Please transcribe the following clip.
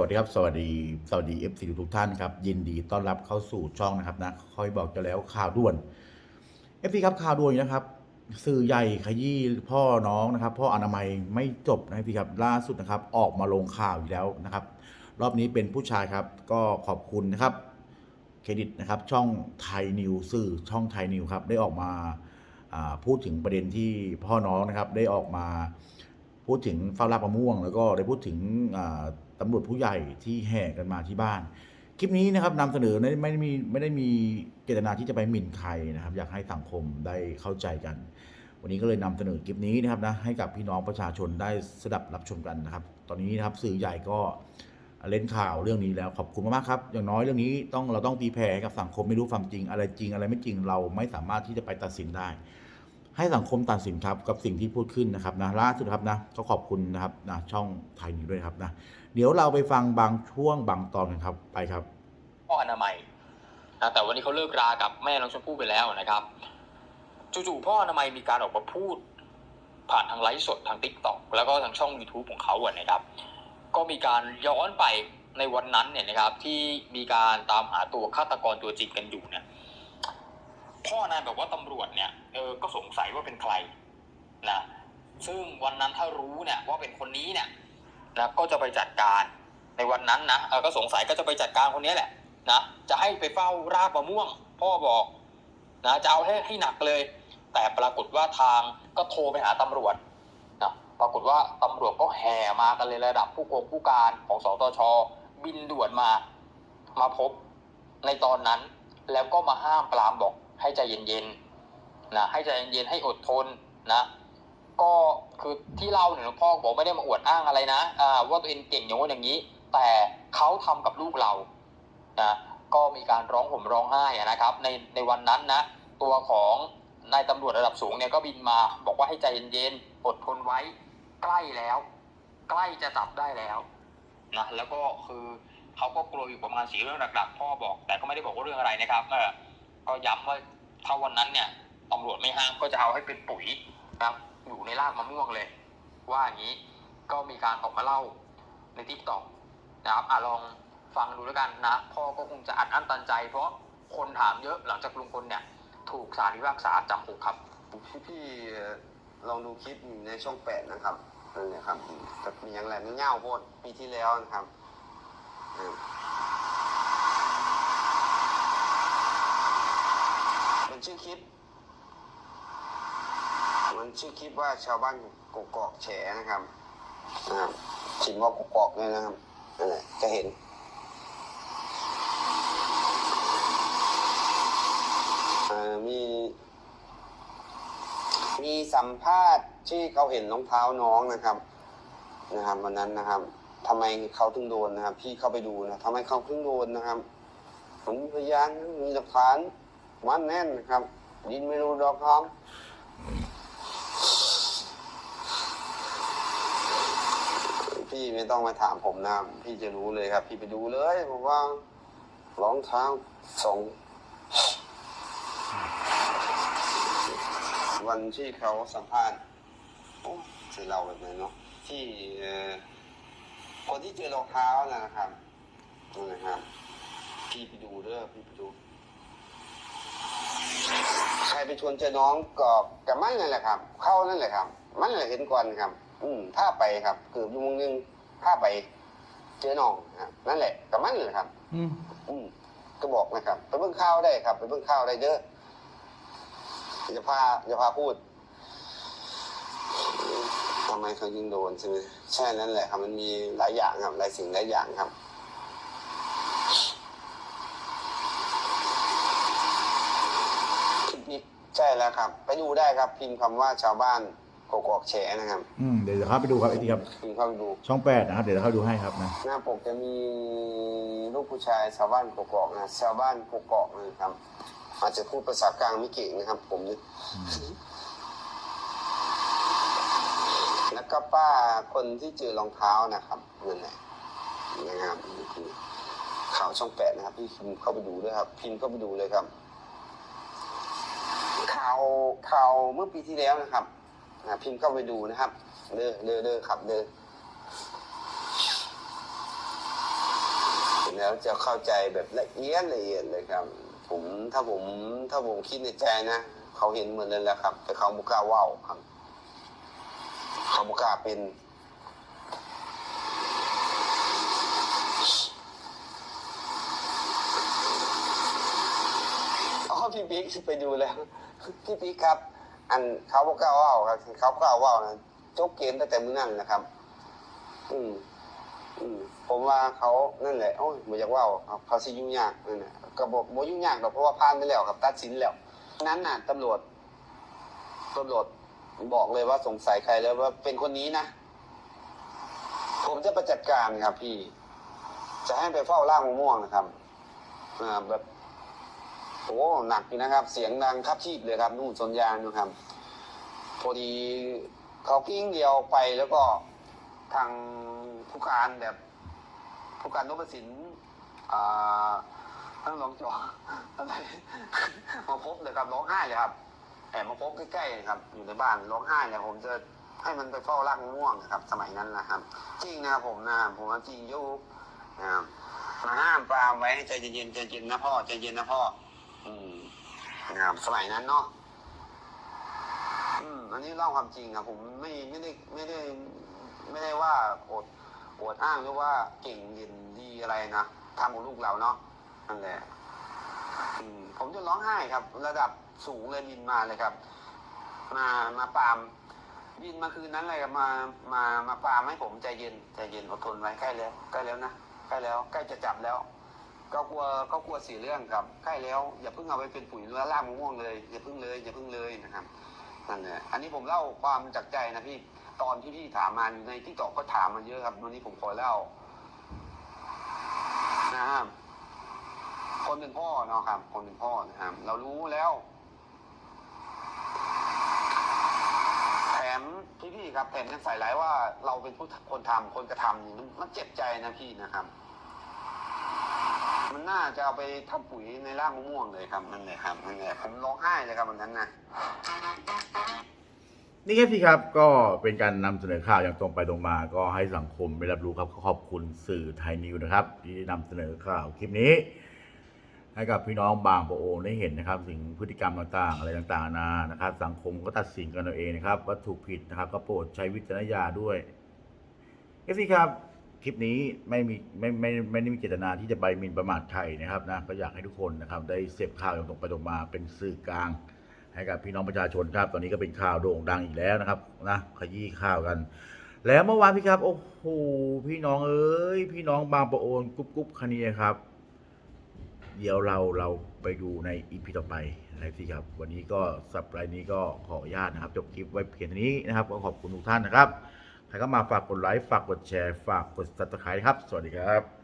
วัสดีครับ สวัสดีสวัสดี FC ทุกท่านครับ ยินดีต้อนรับเข้าสู่ช่องนะครับนะคอยบอกจะแล้วข่าวด่วน FC ครับข่าวด่วนนะครับ สื่อใหญ่ขยี้พ่อน้องนะครับ พ่ออนามัยไม่จบนะครับพี่ครับล่าสุดนะครับ ออกมาลงข่าวอีกแล้วนะครับ รอบนี้เป็นผู้ชายครับ ก็ขอบคุณนะครับเครดิตนะครับ ช่องไทยนิวสื่อช่องไทยนิวครับ ได้ออกมาพูดถึงประเด็นที่พ่อน้องนะครับ ได้ออกมาพูดถึงเฝ้ารับมะม่วง แล้วก็ได้พูดถึง ตำรวจผู้ใหญ่ที่แห่กันมาที่บ้าน คลิปนี้นะครับนำเสนอไม่ได้มีไม่ได้มีเจตนาที่จะไปหมิ่นใครนะครับ อยากให้สังคมได้เข้าใจกัน วันนี้ก็เลยนำเสนอคลิปนี้นะครับนะให้กับพี่น้องประชาชนได้สดับรับชมกันนะครับ ตอนนี้นะครับสื่อใหญ่ก็เล่นข่าวเรื่องนี้แล้วขอบคุณมากๆครับ อย่างน้อยเรื่องนี้ต้องเราต้องตีแผ่ให้กับสังคมไม่รู้ความจริง อะไรจริงอะไรไม่จริงเราไม่สามารถที่จะไปตัดสินได้ ให้สังคมตัดสินครับกับสิ่งที่พูดขึ้นนะครับนะล่าสุดครับนะก็ขอบคุณนะครับนะช่องไทยนิวด้วยครับนะเดี๋ยวเราไปฟังบางช่วงบางตอนกันครับไปครับพ่ออนามัยนะแต่วันนี้เขาเลิกรากับแม่น้องชมพู่ไปแล้วนะครับจู่ๆพ่ออนามัยมีการออกมาพูด ผ่านทางไลฟ์สดทางทิกตอกแล้วก็ทางช่อง YouTube ของเขาอะนะครับ ก็มีการย้อนไปในวันนั้นเนี่ยนะครับที่มีการตามหาตัวฆาตกรตัวจริงกันอยู่เนี่ย พ่อนายบอกว่าตำรวจเนี่ยเออก็สงสัยว่าเป็นใครนะซึ่งวันนั้นถ้ารู้เนี่ยว่าเป็นคนนี้เนี่ยนะก็จะไปจัดการในวันนั้นนะเออก็สงสัยก็จะไปจัดการคนนี้แหละนะจะให้ไปเฝ้ารากมะม่วง พ่อบอกนะจะเอาให้ให้หนักเลย แต่ปรากฏว่าทางก็โทรไปหาตำรวจนะปรากฏว่าตำรวจก็แห่มากันเลยระดับผู้กองผู้การของสตชบินด่วนมา มาพบในตอนนั้นแล้วก็มาห้ามปรามบอก ให้ใจเย็นๆนะให้ใจเย็นๆให้อดทนนะ ก็คือที่เล่าเนี่ยหลวงพ่อบอกไม่ได้มาอวดอ้างอะไรนะอ่าว่าตัวเองเก่งอย่างว่าอย่างนี้ แต่เขาทำกับลูกเรานะก็มีการร้องห่มร้องไห้นะครับ ในในวันนั้นนะ ตัวของนายตำรวจระดับสูงเนี่ยก็บินมาบอกว่าให้ใจเย็นๆอดทนไว้ใกล้แล้ว ใกล้จะจับได้แล้วนะแล้วก็คือเขาก็กลัวอยู่ประมาณสีเรื่องหลักๆพ่อบอก แต่ก็ไม่ได้บอกว่าเรื่องอะไรนะครับเออ ก็ย้ำว่าถ้าวันนั้นเนี่ยตำรวจไม่ห้ามก็จะเอาให้เป็นปุ๋ยนะครับ อยู่ในรากมะม่วงเลย ว่าอย่างนี้ก็มีการออกมาเล่าในทิกตอกนะครับอะลองฟังดูแล้วกันนะ พ่อก็คงจะอัดอั้นตันใจ เพราะคนถามเยอะหลังจากลุงพลเนี่ย ถูกศาลพิพากษาจำคุกครับ พี่พี่ลองดูคลิปในช่องแปดนะครับนั่นแหละครับแต่มีอย่างไรมันเง่าโพดปีที่แล้วนะครับอืมมัน ชื่อคลิป มันชื่อคลิปว่าชาวบ้านกกอกแฉนะครับนะครับชิมว่ากกอกเนี่ยนะครับนั่นแหละจะเห็นมีมีสัมภาษณ์ที่เขาเห็นรองเท้าน้องนะครับนะครับวันนั้นนะครับทำไมเขาถึงโดนนะครับ พี่เข้าไปดูนะทำไมเขาถึงโดนนะครับผมมีพยานมีหลักฐาน มันแน่นนะครับ ดินไม่รู้ดอกครับพี่ไม่ต้องมาถามผมนะพี่จะรู้เลยครับ พี่ไปดูเลยผมว่ารองเท้าสองวันที่เขาสัมภาษณ์โอ้ใช่เราแบบนั้นเนาะที่เออคนที่เจอรองเท้านะครับนั่นะครับ พี่ไปดูเด้อพี่ไปดู รไปชวนเจอน้องก็กับมันนั่นแหละครับ เข้านั่นแหละครับ มันแหละเห็นก่อนครับ อืมถ้าไปครับเกือบชั่วโมงหนึงถ้าไป เจอน้องนะครับนั่นแหละกับมันเลยครับ อืมอืมก็บอกนะครับไปเบิ่งข้าวได้ครับ ไปเบิ่งข้าวได้เด้ออย่าพาอย่าพาพูดทำไมเขายิงโดนใช่ไหมใช่นั่นแหละครับมันมีหลายอย่างครับหลายสิ่งหลายอย่างครับคลิปนี้ ใช่แล้วครับ ไปดูได้ครับพิมพ์คำว่าชาวบ้านกกอกแฉนะครับอืมเดี๋ยวจะเข้าไปดูครับไอ้ที่ครับ พิมพ์เข้าไปดู ช่องแปดนะครับ เดี๋ยวจะเข้าดูให้ครับนะ หน้าปกจะมีรูปผู้ชายชาวบ้านกกอกนะชาวบ้านกกอกนะครับ อาจจะพูดภาษากลางไม่เก่งนะครับ ผมนี่แล้วก็ป้าคนที่เจอรองเท้านะครับนั่นแหละนะครับนี่คือข่าวช่องแปดนะครับพี่พิมพ์เข้าไปดูด้วยครับ พิมพ์เข้าไปดูเลยครับ ข่าวข่าวเมื่อปีที่แล้วนะครับพิมพ์เข้าไปดูนะครับ เด้อเด้อเด้อครับเด้อแล้วจะเข้าใจแบบละเอียดละเอียดเลยครับ ผมถ้าผมถ้าผมคิดในใจนะเขาเห็นเหมือนเลยแหละครับ แต่เขาบุกล้าว่าวครับ เขาบุกล้าเป็น อ๋อ พี่บิ๊กไปดูแล้วพี่บิ๊กครับ อันเขาบอกกล้าเว่าวครับเขากล้าเว่าวนะจบเกมตั้งแต่มื้อนั้นนะครับ อืม อืม ผมว่าเขานั่นแหละโอ้ยบ่อยากว่าครับเขาสิยุ่งยากนั่นแหละก็บอกบ่ยุ่งยากหรอกเพราะว่าผ่านไปแล้วครับ ตัดสินแล้วนั้นน่ะตำรวจตำรวจบอกเลยว่าสงสัยใครแล้วว่าเป็นคนนี้นะผมจะประจัดการครับพี่ จะให้ไปเฝ้าล่างมะม่วงนะครับอ่าแบบ โอ้หนักอยู่นะครับ เสียงดังครับชีพเลยครับนู่นสนยางนะครับพอดีเขากิ้งเดียวไปแล้วก็ทางผู้การแบบ ผู้การนพสินอ่าทั้งรองจออะไรมาพบเลยครับร้องไห้เลยครับแอบมาพบใกล้ๆครับ อยู่ในบ้านร้องไห้เลยผมจะให้มันไปเฝ้าร่างมะม่วงนะครับ สมัยนั้นนะครับ จริงนะครับผมนะผมว่าจริงยุกนะครับมาห้ามปรามไว้ให้ใจเย็นๆใจเย็นนะพ่อใจเย็นนะพ่อ อืมนะครับสมัยนั้นเนาะอืมอันนี้เล่าความจริงครับผมไม่ไม่ได้ไม่ได้ ไม่ได้ว่าอดอวดอ้างหรือว่าเก่งเย็นดีอะไรนะทำกับลูกเราเนาะนั่นแหละอืมผมจะร้องไห้ครับ ระดับสูงเลยบินมาเลยครับ มามาปรามบินมาคืนนั้นเลยครับมามามาปรามให้ผมใจเย็นใจเย็นอดทนไว้ใกล้แล้วใกล้แล้วนะใกล้แล้วใกล้จะจับแล้ว ก็กลัวก็กลัวเสียเรื่องครับใกล้แล้วอย่าเพิ่งเอาไปเป็นปุ๋ยเรือล่างมะม่วงเลยอย่าเพิ่งเลยอย่าเพิ่งเลยนะครับนั่นแหละอันนี้ผมเล่าความจากใจนะพี่ตอนที่พี่ถามมาในที่ตอกก็ถามมาเยอะครับวันนี้ผมขอเล่านะครับคนเป็นพ่อเนาะครับ คนเป็นพ่อนะครับ เรารู้แล้วแถมพี่พี่ๆครับแถมยังใส่ร้ายว่าเราเป็นผู้คนทำคนกระทำนี่มันเจ็บใจนะพี่นะครับ มันน่าจะเอาไปทำปุ๋ยในร่างมะม่วงเลยครับนั่นแหละครับนั่นแหละผมร้องไห้เลยครับวันนั้นนะนี่แค่สิครับก็เป็นการนำเสนอข่าวอย่างตรงไปตรงมา ก็ให้สังคมได้รับรู้ครับขอบคุณสื่อไทยนิวนะครับ ที่นำเสนอข่าวคลิปนี้ ให้กับพี่น้องบางประโองได้เห็นนะครับถึงพฤติกรรมต่างๆ อะไรต่างๆนานานะครับ สังคมก็ตัดสินกันเอาเองนะครับว่าถูกผิดนะครับ ก็โปรดใช้วิจารณญาณด้วยเอฟซีครับ คลิปนี้ไม่มีไม่ไม่ไม่ได้มีเจตนาที่จะไปหมินประมาทใครนะครับนะก็อยากให้ทุกคนนะครับ ได้เสพข่าวอย่างตรงไปตรงมาเป็นสื่อกลาง ให้กับพี่น้องประชาชนครับ ตอนนี้ก็เป็นข่าวโด่งดังอีกแล้วนะครับนะขยี้ข่าวกัน แล้วเมื่อวานพี่ครับโอ้โหพี่น้องเอ้ยพี่น้องบางประโอนกุ๊บกุ๊บคณีครับ เดี๋ยวเราเราไปดูในอีพีต่อไปนะครับพี่ครับ วันนี้ก็สัปดาห์นี้ก็ขออนุญาตนะครับ จบคลิปไว้เพียงเท่านี้นะครับก็ขอบคุณทุกท่านนะครับ ใครก็มาฝากกดไลค์ ฝากกดแชร์ ฝากกด subscribe ครับ สวัสดีครับ